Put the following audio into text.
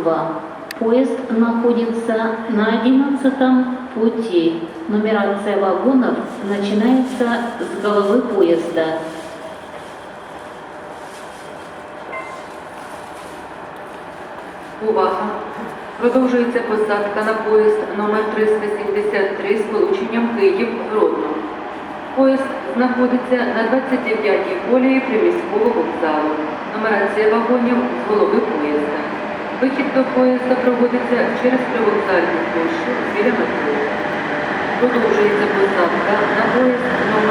Москва. Поезд находится на 11 пути. Нумерация вагонов начинается с головы поезда. Увага! Продовжується посадка на поїзд номер 373 з полученням Київ-Гродно. Поїзд знаходиться на 29-й колії приміського вокзалу. Нумерація вагонів з голови поїзда. Вихід до поїзда проводиться через привокзальну площу біля метро. Продовжується посадка на поїзд номер